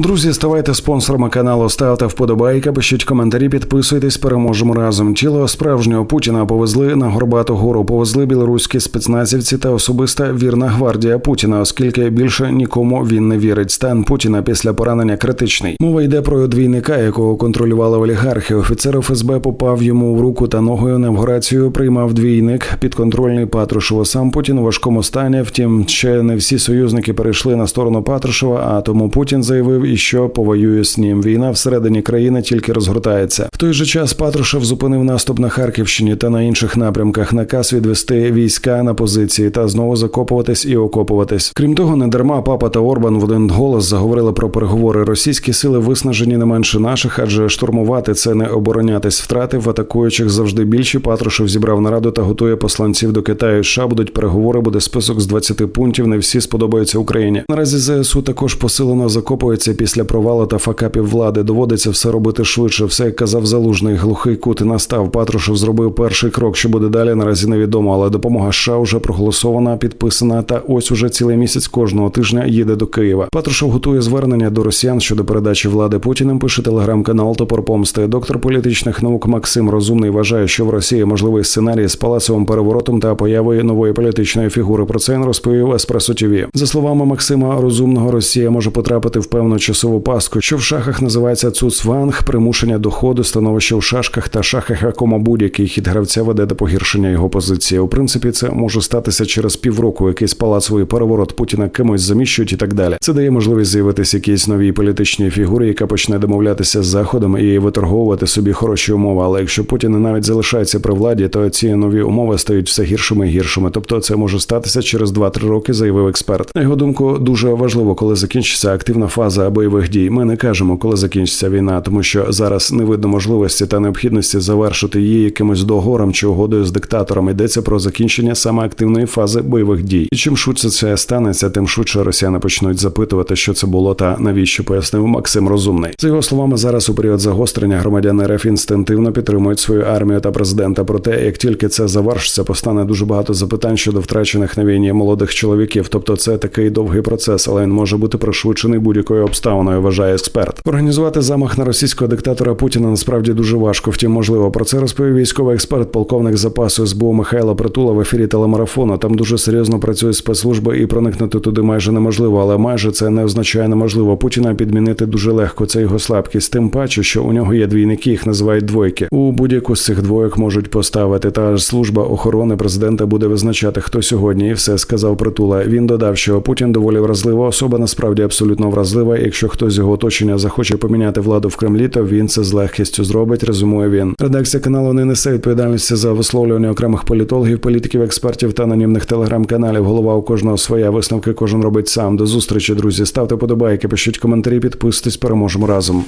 Друзі, ставайте спонсорами каналу, ставте вподобайки, пишіть коментарі, підписуйтесь, переможемо разом. Тіло справжнього Путіна повезли на Горбату гору. Повезли білоруські спецназівці та особиста вірна гвардія Путіна, оскільки більше нікому він не вірить. Стан Путіна після поранення критичний. Мова йде про двійника, якого контролювали олігархи. Офіцер ФСБ попав йому в руку та ногою навгорацію приймав двійник підконтрольний Патрушева. Сам Путін у важкому стані. Втім, ще не всі союзники перейшли на сторону Патрушева. А тому Путін заявив, і що повоює з ним. Війна всередині країни тільки розгортається. В той же час Патрушев зупинив наступ на Харківщині та на інших напрямках. Наказ відвести війська на позиції та знову закопуватись і окопуватись. Крім того, не дарма папа та Орбан в один голос заговорили про переговори. Російські сили виснажені не менше наших, адже штурмувати це не оборонятись. Втрати в атакуючих завжди більші. Патрушев зібрав нараду та готує посланців до Китаю. США будуть переговори. Буде список з 20 пунктів. Не всі сподобаються Україні. Наразі ЗСУ також посилено закопується після провалу та факапів влади. Доводиться все робити швидше. Все як казав залужний глухий кут і настав. Патрушев зробив перший крок. Що буде далі? Наразі невідомо, але допомога США вже проголосована, підписана. Та ось уже цілий місяць кожного тижня їде до Києва. Патрушев готує звернення до росіян щодо передачі влади Путіним. Пише телеграм-канал Топор Помсти. Доктор політичних наук Максим Розумний вважає, що в Росії можливий сценарій з палацовим переворотом та появою нової політичної фігури. Про це він розповів Еспресо ТВ. За словами Максима Розумного, Росія може потрапити в певну часову пастку, що в шахах називається цуцванг, примушення доходу, становище в шашках та шахах, якому будь-який хід гравця веде до погіршення його позиції. У принципі, це може статися через півроку. Якийсь палацовий переворот Путіна кимось заміщують і так далі. Це дає можливість з'явитися якійсь новій політичній фігурі, яка почне домовлятися з заходом і виторговувати собі хороші умови. Але якщо Путін навіть залишається при владі, то ці нові умови стають все гіршими і гіршими. Тобто, це може статися через 2-3 роки, заявив експерт. На його думку, дуже важливо, коли закінчиться активна фаза бойових дій. Ми не кажемо, коли закінчиться війна, тому що зараз не видно можливості та необхідності завершити її якимось договором чи угодою з диктатором. Йдеться про закінчення саме активної фази бойових дій. І чим швидше це станеться, тим швидше росіяни почнуть запитувати, що це було та навіщо пояснив Максим Розумний. За його словами, зараз у період загострення громадяни РФ інстинктивно підтримують свою армію та президента. Проте, як тільки це завершиться, постане дуже багато запитань щодо втрачених на війні молодих чоловіків. Тобто, це такий довгий процес, але він може бути пришвидшений будь-якою обставиною. Вважає експерт. Організувати замах на російського диктатора Путіна насправді дуже важко. Втім, можливо, про це розповів військовий експерт, полковник запасу СБУ Михайло Притула в ефірі телемарафону. Там дуже серйозно працює спецслужба і проникнути туди майже неможливо, але майже це не означає неможливо. Путіна підмінити дуже легко. Це його слабкість. Тим паче, що у нього є двійники, їх називають двойки. У будь-яку з цих двоєк можуть поставити. Та ж служба охорони президента буде визначати, хто сьогодні, і все сказав Притула. Він додав, що Путін доволі вразлива особа, насправді абсолютно вразлива. Якщо хтось з його оточення захоче поміняти владу в Кремлі, то він це з легкістю зробить. Резюмує він. Редакція каналу не несе відповідальності за висловлювання окремих політологів, політиків, експертів та анонімних телеграм-каналів. Голова у кожного своя висновки кожен робить сам. До зустрічі, друзі. Ставте подобайки, пишіть коментарі, підписуйтесь, переможемо разом.